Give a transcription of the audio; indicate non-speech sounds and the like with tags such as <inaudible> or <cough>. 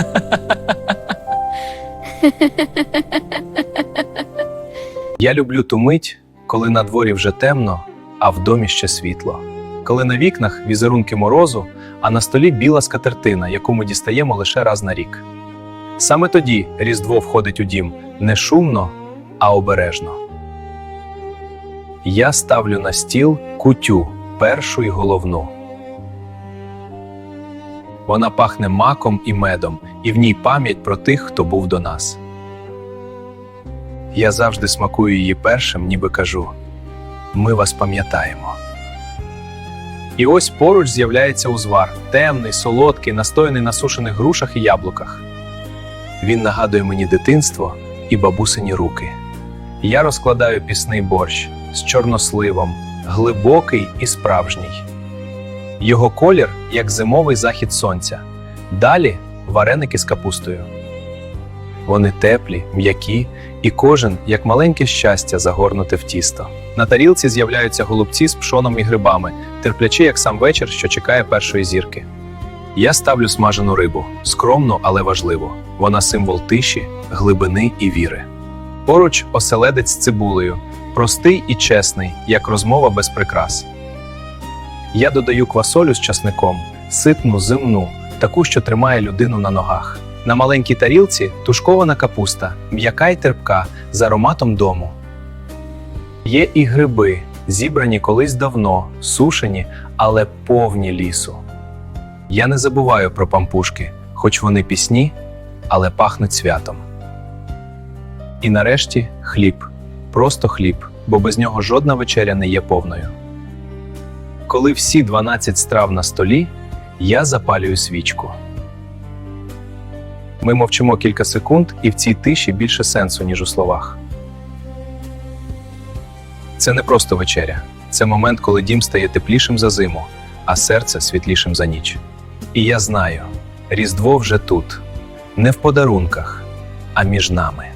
<laughs> Я люблю ту мить, коли на дворі вже темно, а в домі ще світло. Коли на вікнах візерунки морозу, а на столі біла скатертина, яку ми дістаємо лише раз на рік. Саме тоді Різдво входить у дім не шумно, а обережно. Я ставлю на стіл кутю, першу й головну. Вона пахне маком і медом, і в ній пам'ять про тих, хто був до нас. Я завжди смакую її першим, ніби кажу: ми вас пам'ятаємо. І ось поруч з'являється узвар, темний, солодкий, настояний на сушених грушах і яблуках. Він нагадує мені дитинство і бабусині руки. Я розкладаю пісний борщ з чорносливом, глибокий і справжній. Його колір як зимовий захід сонця. Далі вареники з капустою. Вони теплі, м'які, і кожен як маленьке щастя загорнуте в тісто. На тарілці з'являються голубці з пшоном і грибами, терплячи як сам вечір, що чекає першої зірки. Я ставлю смажену рибу, скромно, але важливо. Вона символ тиші, глибини і віри. Поруч оселедець з цибулею, простий і чесний, як розмова без прикрас. Я додаю квасолю з часником, ситну, зимну, таку, що тримає людину на ногах. На маленькій тарілці тушкована капуста, м'яка й терпка з ароматом дому. Є і гриби, зібрані колись давно, сушені, але повні лісу. Я не забуваю про пампушки, хоч вони пісні, але пахнуть святом. І нарешті хліб, просто хліб, бо без нього жодна вечеря не є повною. Коли всі 12 страв на столі, я запалюю свічку. Ми мовчимо кілька секунд, і в цій тиші більше сенсу, ніж у словах. Це не просто вечеря, це момент, коли дім стає теплішим за зиму, а серце світлішим за ніч. І я знаю, Різдво вже тут, не в подарунках, а між нами.